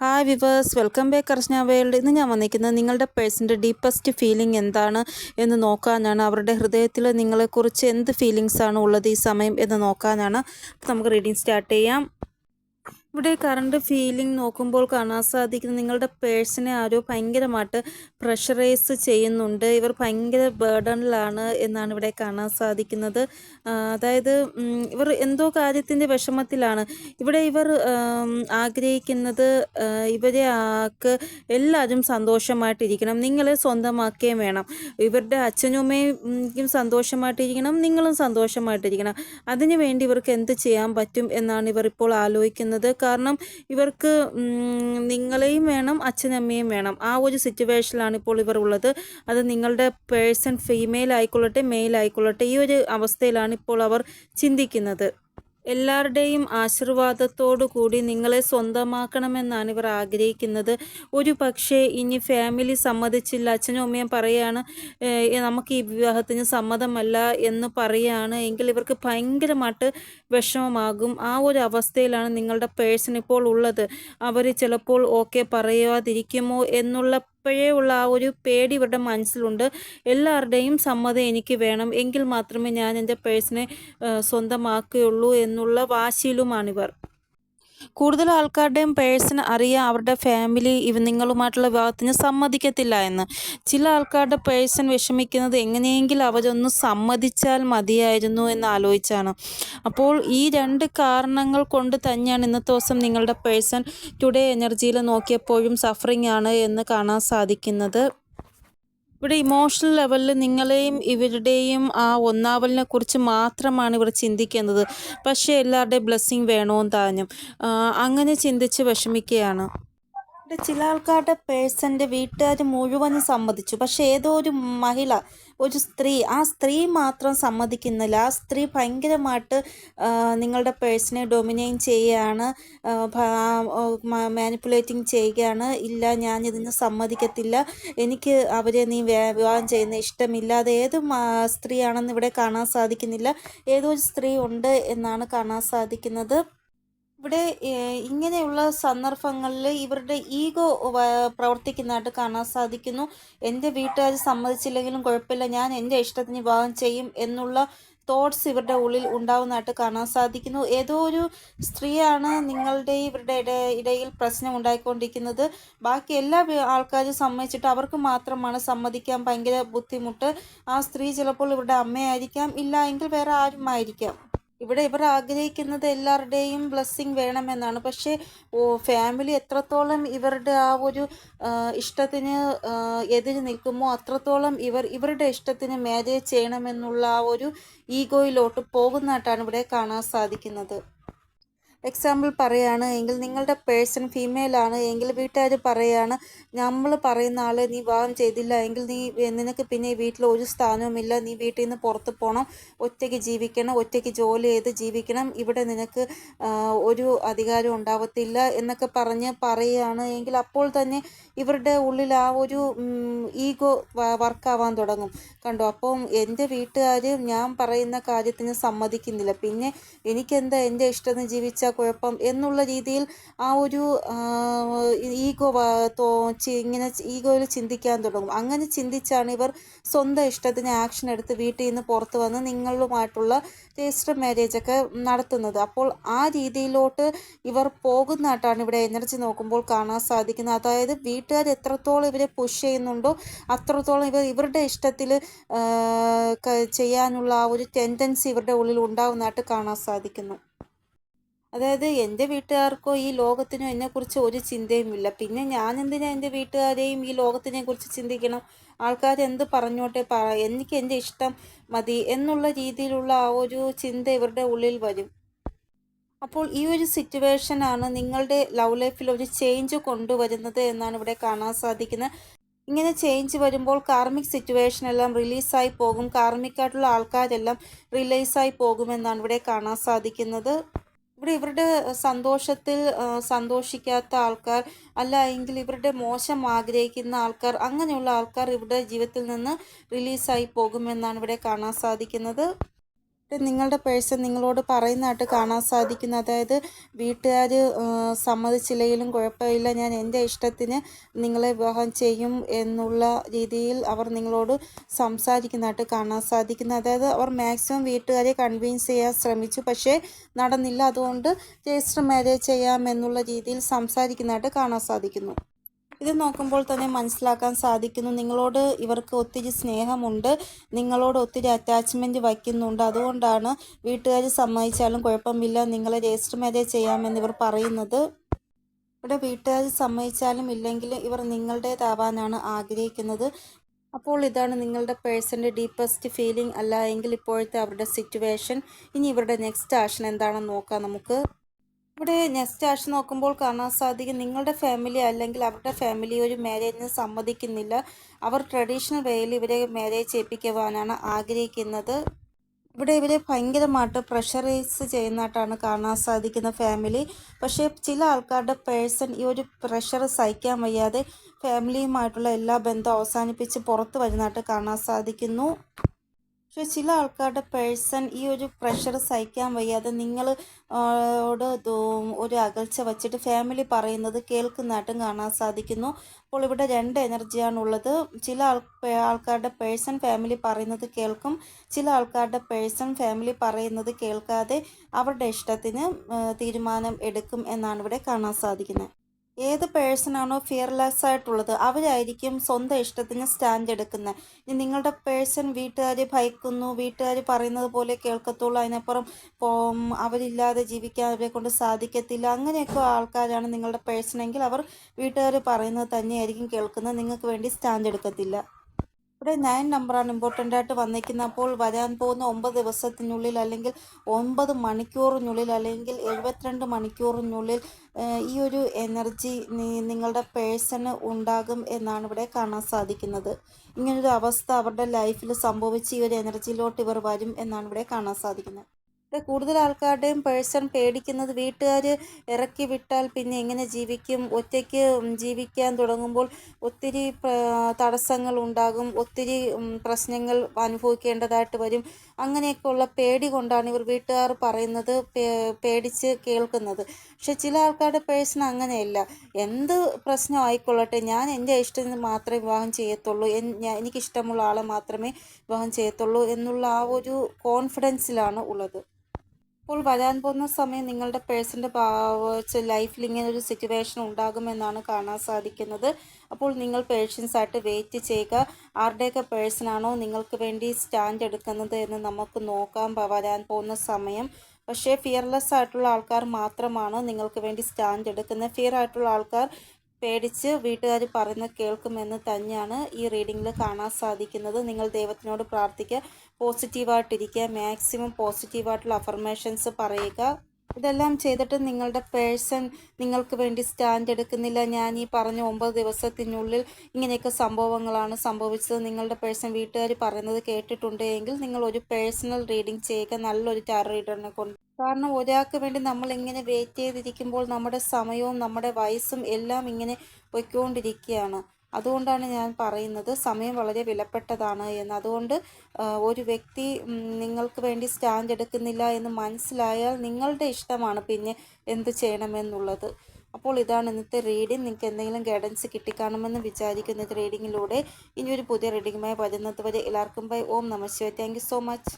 Hi viewers welcome back Archana World ഇന്ന് ഞാൻ വന്നിരിക്കുന്നത് നിങ്ങളുടെ പേഴ്സന്റെ ഡീപ്പസ്റ്റ് ഫീലിംഗ് എന്താണ് എന്ന് നോക്കാനാണ്. അവരുടെ ഹൃദയത്തിൽ നിങ്ങളെക്കുറിച്ച് എന്ത് ഫീലിങ്സാണ് ഉള്ളത് ഈ സമയം എന്ന് നോക്കാനാണ്. നമുക്ക് റീഡിങ് സ്റ്റാർട്ട് ചെയ്യാം. ഇവിടെ കറണ്ട് ഫീലിംഗ് നോക്കുമ്പോൾ കാണാൻ സാധിക്കുന്നത് നിങ്ങളുടെ പേഴ്സണെ ആരോ ഭയങ്കരമായിട്ട് പ്രഷറൈസ് ചെയ്യുന്നുണ്ട്. ഇവർ ഭയങ്കര ബേർഡണിലാണ് എന്നാണ് ഇവിടെ കാണാൻ സാധിക്കുന്നത്. അതായത് ഇവർ എന്തോ കാര്യത്തിന്റെ വിഷമത്തിലാണ്. ഇവിടെ ഇവർ ആഗ്രഹിക്കുന്നത് ഇവരെ ആക്ക് എല്ലാവരും സന്തോഷമായിട്ടിരിക്കണം. നിങ്ങളെ സ്വന്തമാക്കുകയും വേണം. ഇവരുടെ അച്ഛനും അമ്മയും സന്തോഷമായിട്ടിരിക്കണം. നിങ്ങളും സന്തോഷമായിട്ടിരിക്കണം. അതിനു വേണ്ടി ഇവർക്ക് എന്ത് ചെയ്യാൻ പറ്റും എന്നാണ് ഇവർ ഇപ്പോൾ ആലോചിക്കുന്നത്. കാരണം ഇവർക്ക് നിങ്ങളെയും വേണം അച്ഛനമ്മയും വേണം. ആ ഒരു സിറ്റുവേഷനിലാണ് ഇപ്പോൾ ഇവർ ഉള്ളത്. അത് നിങ്ങളുടെ പേഴ്സൺ ഫീമെയിൽ ആയിക്കൊള്ളട്ടെ മെയിൽ ആയിക്കൊള്ളട്ടെ ഈ ഒരു അവസ്ഥയിലാണ് ഇപ്പോൾ അവർ ചിന്തിക്കുന്നത്. എല്ലാവരുടെയും ആശീർവാദത്തോടു കൂടി നിങ്ങളെ സ്വന്തമാക്കണമെന്നാണ് ഇവർ ആഗ്രഹിക്കുന്നത്. ഒരു പക്ഷേ ഇനി ഫാമിലി സമ്മതിച്ചില്ല. അച്ഛനും അമ്മയും പറയാണ് നമുക്ക് ഈ വിവാഹത്തിന് സമ്മതമല്ല എന്ന് പറയാണ്. എങ്കിൽ ഇവർക്ക് ഭയങ്കരമായിട്ട് വിഷമമാകും. ആ ഒരു അവസ്ഥയിലാണ് നിങ്ങളുടെ പേഴ്സൺ ഇപ്പോൾ ഉള്ളത്. അവർ ചിലപ്പോൾ ഓക്കെ പറയാതിരിക്കുമോ എന്നുള്ള ഇപ്പോഴേ ഉള്ള ആ ഒരു പേടി ഇവരുടെ മനസ്സിലുണ്ട്. എല്ലാവരുടെയും സമ്മതം എനിക്ക് വേണം. എങ്കിൽ മാത്രമേ ഞാൻ എന്റെ പേഴ്സിനെ സ്വന്തമാക്കുകയുള്ളൂ എന്നുള്ള വാശിയിലുമാണിവർ. കൂടുതൽ ആൾക്കാരുടെയും പേഴ്സൺ അറിയാം അവരുടെ ഫാമിലി ഇവ നിങ്ങളുമായിട്ടുള്ള വിവാഹത്തിന് സമ്മതിക്കത്തില്ല എന്ന്. ചില ആൾക്കാരുടെ പേഴ്സൺ വിഷമിക്കുന്നത് എങ്ങനെയെങ്കിലും അവരൊന്ന് സമ്മതിച്ചാൽ മതിയായിരുന്നു എന്ന് ആലോചിച്ചാണ്. അപ്പോൾ ഈ രണ്ട് കാരണങ്ങൾ കൊണ്ട് തന്നെയാണ് ഇന്നത്തെ ദിവസം നിങ്ങളുടെ പേഴ്സൺ ടുഡേ എനർജിയിൽ നോക്കിയപ്പോഴും സഫറിങ് ആണ് എന്ന് കാണാൻ സാധിക്കുന്നത്. ഇവിടെ ഇമോഷണൽ ലെവലിൽ നിങ്ങളെയും ഇവരുടെയും ആ ഒന്നാവലിനെ കുറിച്ച് മാത്രമാണ് ഇവർ ചിന്തിക്കുന്നത് പക്ഷേ എല്ലാവരുടെയും ബ്ലെസ്സിങ് വേണമെന്ന് താനും. ആ, അങ്ങനെ ചിന്തിച്ച് വിഷമിക്കുകയാണ്. ഇവിടെ ചില ആൾക്കാരുടെ പേഴ്സന്റെ വീട്ടുകാർ മുഴുവനും സമ്മതിച്ചു. പക്ഷേ ഏതോ ഒരു മഹിള ഒരു സ്ത്രീ ആ സ്ത്രീ മാത്രം സമ്മതിക്കുന്നില്ല. ആ സ്ത്രീ ഭയങ്കരമായിട്ട് നിങ്ങളുടെ പേഴ്സണെ ഡൊമിനേറ്റ് ചെയ്യുകയാണ് മാനിപ്പുലേറ്റിംഗ് ചെയ്യുകയാണ്. ഇല്ല ഞാൻ ഇതിന് സമ്മതിക്കത്തില്ല. എനിക്ക് അവരെ നീ വിവാഹം ചെയ്യുന്ന ഇഷ്ടമില്ല. അത് ഏത് സ്ത്രീയാണെന്ന് ഇവിടെ കാണാൻ സാധിക്കുന്നില്ല. ഏതോ ഒരു സ്ത്രീ ഉണ്ട് എന്നാണ് കാണാൻ സാധിക്കുന്നത്. ഇവിടെ ഇങ്ങനെയുള്ള സന്ദർഭങ്ങളിൽ ഇവരുടെ ഈഗോ പ്രവർത്തിക്കുന്നതായിട്ട് കാണാൻ സാധിക്കുന്നു. എന്റെ വീട്ടുകാർ സമ്മതിച്ചില്ലെങ്കിലും കുഴപ്പമില്ല. ഞാൻ എന്റെ ഇഷ്ടത്തിന് വിവാഹം ചെയ്യും എന്നുള്ള തോട്ട്സ് ഇവരുടെ ഉള്ളിൽ ഉണ്ടാവുന്നതായിട്ട് കാണാൻ സാധിക്കുന്നു. ഏതോ ഒരു സ്ത്രീയാണ് നിങ്ങളുടെ ഇവരുടെ ഇട ഇടയിൽ പ്രശ്നം ഉണ്ടായിക്കൊണ്ടിരിക്കുന്നത്. ബാക്കി എല്ലാ ആൾക്കാരും സമ്മതിച്ചിട്ട് അവർക്ക് മാത്രമാണ് സമ്മതിക്കാൻ ഭയങ്കര ബുദ്ധിമുട്ട്. ആ സ്ത്രീ ചിലപ്പോൾ ഇവരുടെ അമ്മയായിരിക്കാം. ഇല്ല എങ്കിൽ വേറെ ആരും ആയിരിക്കാം ഇവിടെ ഇവർ ആഗ്രഹിക്കുന്നത് എല്ലാവരുടെയും ബ്ലെസ്സിങ് വേണമെന്നാണ്. പക്ഷേ ഓ ഫാമിലി എത്രത്തോളം ഇവരുടെ ആ ഒരു ഇഷ്ടത്തിന് എതിര് നിൽക്കുമോ അത്രത്തോളം ഇവർ ഇവരുടെ ഇഷ്ടത്തിന് മാരേജ് ചെയ്യണമെന്നുള്ള ആ ഒരു ഈഗോയിലോട്ട് പോകുന്നതായിട്ടാണ് ഇവിടെ കാണാൻ സാധിക്കുന്നത്. എക്സാമ്പിൾ പറയുകയാണ് എങ്കിൽ നിങ്ങളുടെ പേഴ്സൺ ഫീമെയിൽ ആണ് എങ്കിൽ വീട്ടുകാർ പറയുകയാണ് നമ്മൾ പറയുന്ന ആളെ നീ വിവാഹം ചെയ്തില്ല എങ്കിൽ നീ നിനക്ക് പിന്നെ വീട്ടിൽ ഒരു സ്ഥാനവുമില്ല നീ വീട്ടിൽ നിന്ന് പുറത്ത് പോകണം ഒറ്റയ്ക്ക് ജീവിക്കണം ഒറ്റയ്ക്ക് ജോലി ചെയ്ത് ജീവിക്കണം ഇവിടെ നിനക്ക് ഒരു അധികാരം ഉണ്ടാവത്തില്ല എന്നൊക്കെ പറഞ്ഞ് പറയുകയാണ് എങ്കിൽ അപ്പോൾ തന്നെ ഇവരുടെ ഉള്ളിൽ ആ ഒരു ഈഗോ വർക്കാവാൻ തുടങ്ങും. കണ്ടോ? അപ്പം എന്റെ വീട്ടുകാർ ഞാൻ പറയുന്ന കാര്യത്തിന് സമ്മതിക്കുന്നില്ല. പിന്നെ എനിക്കെന്താ എന്റെ ഇഷ്ടത്തിന് ജീവിച്ചാൽ കുഴപ്പം എന്നുള്ള രീതിയിൽ ആ ഒരു ഈഗോ ഇങ്ങനെ ഈഗോയിൽ ചിന്തിക്കാൻ തുടങ്ങും. അങ്ങനെ ചിന്തിച്ചാണ് ഇവർ സ്വന്തം ഇഷ്ടത്തിന് ആക്ഷൻ എടുത്ത് വീട്ടിൽ നിന്ന് പുറത്ത് വന്ന് നിങ്ങളുമായിട്ടുള്ള രജിസ്റ്റർ മാരേജ് ഒക്കെ നടത്തുന്നത്. അപ്പോൾ ആ രീതിയിലോട്ട് ഇവർ പോകുന്നതായിട്ടാണ് ഇവിടെ എനർജി നോക്കുമ്പോൾ കാണാൻ സാധിക്കുന്നത്. അതായത് വീട്ടുകാർ എത്രത്തോളം ഇവരെ പുഷ് ചെയ്യുന്നുണ്ടോ അത്രത്തോളം ഇവർ ഇവരുടെ ഇഷ്ടത്തിൽ ചെയ്യാനുള്ള ആ ഒരു ടെൻഡൻസി ഇവരുടെ ഉള്ളിൽ ഉണ്ടാവുന്നതായിട്ട് കാണാൻ സാധിക്കുന്നു. അതായത് എന്റെ വീട്ടുകാർക്കോ ഈ ലോകത്തിനോ എന്നെക്കുറിച്ച് ഒരു ചിന്തയുമില്ല. പിന്നെ ഞാൻ എന്തിനാ എന്റെ വീട്ടുകാരെയും ഈ ലോകത്തിനെ കുറിച്ച് ചിന്തിക്കണം? ആൾക്കാർ എന്ത് പറഞ്ഞോട്ടെ പറ എനിക്ക് എന്റെ ഇഷ്ടം മതി എന്നുള്ള രീതിയിലുള്ള ആ ഒരു ചിന്ത ഇവരുടെ ഉള്ളിൽ വരും. അപ്പോൾ ഈ ഒരു സിറ്റുവേഷനാണ് നിങ്ങളുടെ ലവ് ലൈഫിൽ ഒരു ചേഞ്ച് കൊണ്ടുവരുന്നത് എന്നാണ് ഇവിടെ കാണാൻ സാധിക്കുന്നത്. ഇങ്ങനെ ചേഞ്ച് വരുമ്പോൾ കാർമിക് സിറ്റുവേഷൻ എല്ലാം റിലീസായി പോകും. കാർമിക്കായിട്ടുള്ള ആൾക്കാരെല്ലാം റിലീസായി പോകുമെന്നാണ് ഇവിടെ കാണാൻ സാധിക്കുന്നത്. ഇവിടെ ഇവരുടെ സന്തോഷത്തിൽ സന്തോഷിക്കാത്ത ആൾക്കാർ അല്ല എങ്കിൽ ഇവരുടെ മോശം ആഗ്രഹിക്കുന്ന ആൾക്കാർ അങ്ങനെയുള്ള ആൾക്കാർ ഇവിടെ ജീവിതത്തിൽ നിന്ന് റിലീസായി പോകുമെന്നാണ് ഇവിടെ കാണാൻ സാധിക്കുന്നത്. നിങ്ങളുടെ പേഴ്സൺ നിങ്ങളോട് പറയുന്നതായിട്ട് കാണാൻ സാധിക്കുന്നു. അതായത് വീട്ടുകാർ സമ്മതിച്ചില്ലെങ്കിലും കുഴപ്പമില്ല. ഞാൻ എന്റെ ഇഷ്ടത്തിന് നിങ്ങളെ വിവാഹം ചെയ്യും എന്നുള്ള രീതിയിൽ അവർ നിങ്ങളോട് സംസാരിക്കുന്നതായിട്ട് കാണാൻ സാധിക്കുന്നു. അതായത് അവർ മാക്സിമം വീട്ടുകാരെ കൺവിൻസ് ചെയ്യാൻ ശ്രമിച്ചു. പക്ഷേ നടന്നില്ല. അതുകൊണ്ട് രജിസ്റ്റർ മാരേജ് ചെയ്യാം എന്നുള്ള രീതിയിൽ സംസാരിക്കുന്നതായിട്ട് കാണാൻ സാധിക്കുന്നു. ഇത് നോക്കുമ്പോൾ തന്നെ മനസ്സിലാക്കാൻ സാധിക്കുന്നു. നിങ്ങളോട് ഇവർക്ക് ഒത്തിരി സ്നേഹമുണ്ട്. നിങ്ങളോട് ഒത്തിരി അറ്റാച്ച്മെന്റ് വയ്ക്കുന്നുണ്ട്. അതുകൊണ്ടാണ് വീട്ടുകാർ സമ്മതിച്ചാലും കുഴപ്പമില്ല. നിങ്ങളെ രജിസ്റ്റർ മാരേജ് ചെയ്യാമെന്ന് ഇവർ പറയുന്നത്. ഇവിടെ വീട്ടുകാർ സമ്മതിച്ചാലും ഇല്ലെങ്കിലും ഇവർ നിങ്ങളുടേതാവാനാണ് ആഗ്രഹിക്കുന്നത്. അപ്പോൾ ഇതാണ് നിങ്ങളുടെ പേഴ്സന്റെ ഡീപ്പസ്റ്റ് ഫീലിംഗ് അല്ല എങ്കിൽ ഇപ്പോഴത്തെ അവരുടെ സിറ്റുവേഷൻ ഇനി ഇവരുടെ നെക്സ്റ്റ് ആക്ഷൻ എന്താണെന്ന് നോക്കാം നമുക്ക്. ഇവിടെ നെക്സ്റ്റ് ആഴ്ച നോക്കുമ്പോൾ കാണാൻ സാധിക്കും നിങ്ങളുടെ ഫാമിലി അല്ലെങ്കിൽ അവരുടെ ഫാമിലി ഒരു മാരേജിന് സമ്മതിക്കുന്നില്ല. അവർ ട്രഡീഷണൽ വേയിൽ ഇവരെ മാരേജ് ചെയ്യിപ്പിക്കുവാനാണ് ആഗ്രഹിക്കുന്നത്. ഇവിടെ ഇവരെ ഭയങ്കരമായിട്ട് പ്രഷറൈസ് ചെയ്യുന്നതായിട്ടാണ് കാണാൻ സാധിക്കുന്ന ഫാമിലി പക്ഷേ ചില ആൾക്കാരുടെ പേഴ്സൺ ഈ ഒരു പ്രഷർ സഹിക്കാൻ വയ്യാതെ ഫാമിലിയുമായിട്ടുള്ള എല്ലാ ബന്ധവും അവസാനിപ്പിച്ച് പുറത്തു വരുന്നതായിട്ട് കാണാൻ സാധിക്കുന്നു. പക്ഷേ ചില ആൾക്കാരുടെ പേഴ്സൺ ഈ ഒരു പ്രഷർ സഹിക്കാൻ വയ്യാതെ നിങ്ങൾ ഓട് ഒരു അകൽച്ച വച്ചിട്ട് ഫാമിലി പറയുന്നത് കേൾക്കുന്നതായിട്ടും കാണാൻ സാധിക്കുന്നു. അപ്പോൾ ഇവിടെ രണ്ട് എനർജിയാണ് ഉള്ളത്. ചില ആൾ ആൾക്കാരുടെ പേഴ്സൺ ഫാമിലി പറയുന്നത് കേൾക്കും. ചില ആൾക്കാരുടെ പേഴ്സൺ ഫാമിലി പറയുന്നത് കേൾക്കാതെ അവരുടെ ഇഷ്ടത്തിന് തീരുമാനം എടുക്കും എന്നാണ് ഇവിടെ കാണാൻ സാധിക്കുന്നത്. ഏത് പേഴ്സണാണോ ഫിയർലെസ് ആയിട്ടുള്ളത് അവരായിരിക്കും സ്വന്തം ഇഷ്ടത്തിന് സ്റ്റാൻഡ് എടുക്കുന്നത് ഇനി നിങ്ങളുടെ പേഴ്സൺ വീട്ടുകാർ ഭയക്കുന്നു വീട്ടുകാർ പറയുന്നത് പോലെ കേൾക്കത്തുള്ളൂ. അതിനപ്പുറം അവരില്ലാതെ ജീവിക്കാൻ അവരെ കൊണ്ട് സാധിക്കത്തില്ല. അങ്ങനെയൊക്കെ ആൾക്കാരാണ് നിങ്ങളുടെ പേഴ്സണെങ്കിൽ അവർ വീട്ടുകാർ പറയുന്നത് തന്നെയായിരിക്കും കേൾക്കുന്നത്. നിങ്ങൾക്ക് വേണ്ടി സ്റ്റാൻഡ് എടുക്കത്തില്ല ഇവിടെ നയൻ നമ്പറാണ് ഇമ്പോർട്ടന്റ് ആയിട്ട് വന്നിരിക്കുന്നത്. അപ്പോൾ വരാൻ പോകുന്ന ഒമ്പത് ദിവസത്തിനുള്ളിൽ അല്ലെങ്കിൽ ഒമ്പത് മണിക്കൂറിനുള്ളിൽ അല്ലെങ്കിൽ എഴുപത്തിരണ്ട് മണിക്കൂറിനുള്ളിൽ ഈ ഒരു എനർജി നിങ്ങളുടെ പേഴ്സണ് ഉണ്ടാകും എന്നാണ് ഇവിടെ കാണാൻ സാധിക്കുന്നത്. ഇങ്ങനൊരു അവസ്ഥ അവരുടെ ലൈഫിൽ സംഭവിച്ച് ഈ ഒരു എനർജിയിലോട്ട് ഇവർ വരും എന്നാണ് ഇവിടെ കാണാൻ സാധിക്കുന്നത്. കൂടുതൽ ആൾക്കാരുടെയും പേഴ്സൺ പേടിക്കുന്നത് വീട്ടുകാർ ഇറക്കി വിട്ടാൽ പിന്നെ എങ്ങനെ ജീവിക്കും? ഒറ്റയ്ക്ക് ജീവിക്കാൻ തുടങ്ങുമ്പോൾ ഒത്തിരി തടസ്സങ്ങൾ ഉണ്ടാകും. ഒത്തിരി പ്രശ്നങ്ങൾ അനുഭവിക്കേണ്ടതായിട്ട് വരും. അങ്ങനെയൊക്കെയുള്ള പേടി കൊണ്ടാണ് ഇവർ വീട്ടുകാർ പറയുന്നത് പേടിച്ച് കേൾക്കുന്നത്. പക്ഷെ ചില ആൾക്കാരുടെ പേഴ്സൺ അങ്ങനെയല്ല. എന്ത് പ്രശ്നം ആയിക്കൊള്ളട്ടെ ഞാൻ എന്റെ ഇഷ്ടത്തിന് മാത്രമേ വിവാഹം ചെയ്യത്തുള്ളൂ. എനിക്കിഷ്ടമുള്ള ആളെ മാത്രമേ വിവാഹം ചെയ്യത്തുള്ളൂ എന്നുള്ള ആ ഒരു കോൺഫിഡൻസിലാണ് ഉള്ളത്. അപ്പോൾ വരാൻ പോകുന്ന സമയം നിങ്ങളുടെ പേഴ്സന്റെ ലൈഫിൽ ഇങ്ങനെ ഒരു സിറ്റുവേഷൻ ഉണ്ടാകുമെന്നാണ് കാണാൻ സാധിക്കുന്നത്. അപ്പോൾ നിങ്ങൾ പേഴ്സൻസ് ആയിട്ട് വെയിറ്റ് ചെയ്യുക. ആരുടെയൊക്കെ പേഴ്സണാണോ നിങ്ങൾക്ക് വേണ്ടി സ്റ്റാൻഡ് എടുക്കുന്നത് എന്ന് നമുക്ക് നോക്കാം വരാൻ പോകുന്ന സമയം. പക്ഷേ ഫിയർലെസ് ആയിട്ടുള്ള ആൾക്കാർ മാത്രമാണ് നിങ്ങൾക്ക് വേണ്ടി സ്റ്റാൻഡ് എടുക്കുന്നത്. ഫിയർ ആയിട്ടുള്ള ആൾക്കാർ പേടിച്ച് വീട്ടുകാർ പറയുന്നത് കേൾക്കുമെന്ന് തന്നെയാണ് ഈ റീഡിങ്ങിൽ കാണാൻ സാധിക്കുന്നത്. നിങ്ങൾ ദൈവത്തിനോട് പ്രാർത്ഥിക്കുക പോസിറ്റീവായിട്ടിരിക്കുക മാക്സിമം പോസിറ്റീവായിട്ടുള്ള അഫർമേഷൻസ് പറയുക. ഇതെല്ലാം ചെയ്തിട്ട് നിങ്ങളുടെ പേഴ്സൺ നിങ്ങൾക്ക് വേണ്ടി സ്റ്റാൻഡ് എടുക്കുന്നില്ല. ഞാൻ ഈ പറഞ്ഞ ഒമ്പത് ദിവസത്തിനുള്ളിൽ ഇങ്ങനെയൊക്കെ സംഭവങ്ങളാണ് സംഭവിച്ചത്. നിങ്ങളുടെ പേഴ്സൺ വീട്ടുകാർ പറയുന്നത് കേട്ടിട്ടുണ്ട് എങ്കിൽ നിങ്ങൾ ഒരു പേഴ്സണൽ റീഡിംഗ് ചെയ്യുക. നല്ലൊരു ടാർ റീഡറിനെ കൊണ്ട്. കാരണം ഒരാൾക്ക് വേണ്ടി നമ്മൾ ഇങ്ങനെ വെയിറ്റ് ചെയ്തിരിക്കുമ്പോൾ നമ്മുടെ സമയവും നമ്മുടെ വയസ്സും എല്ലാം ഇങ്ങനെ പൊയ്ക്കൊണ്ടിരിക്കുകയാണ്. അതുകൊണ്ടാണ് ഞാൻ പറയുന്നത് സമയം വളരെ വിലപ്പെട്ടതാണ് എന്ന്. അതുകൊണ്ട് ഒരു വ്യക്തി നിങ്ങൾക്ക് വേണ്ടി സ്റ്റാൻഡ് എടുക്കുന്നില്ല എന്ന് മനസ്സിലായാൽ നിങ്ങളുടെ ഇഷ്ടമാണ് പിന്നെ എന്ത് ചെയ്യണമെന്നുള്ളത്. അപ്പോൾ ഇതാണ് ഇന്നത്തെ റീഡിംഗ് നിങ്ങൾക്ക് എന്തെങ്കിലും ഗൈഡൻസ് കിട്ടിക്കാണുമെന്ന് വിചാരിക്കുന്നത് റീഡിങ്ങിലൂടെ ഇനി ഒരു പുതിയ റീഡിങ്ങുമായി വരുന്നത് വരെ എല്ലാവർക്കും ബൈ. ഓം നമസ്തേ താങ്ക് സോ മച്ച്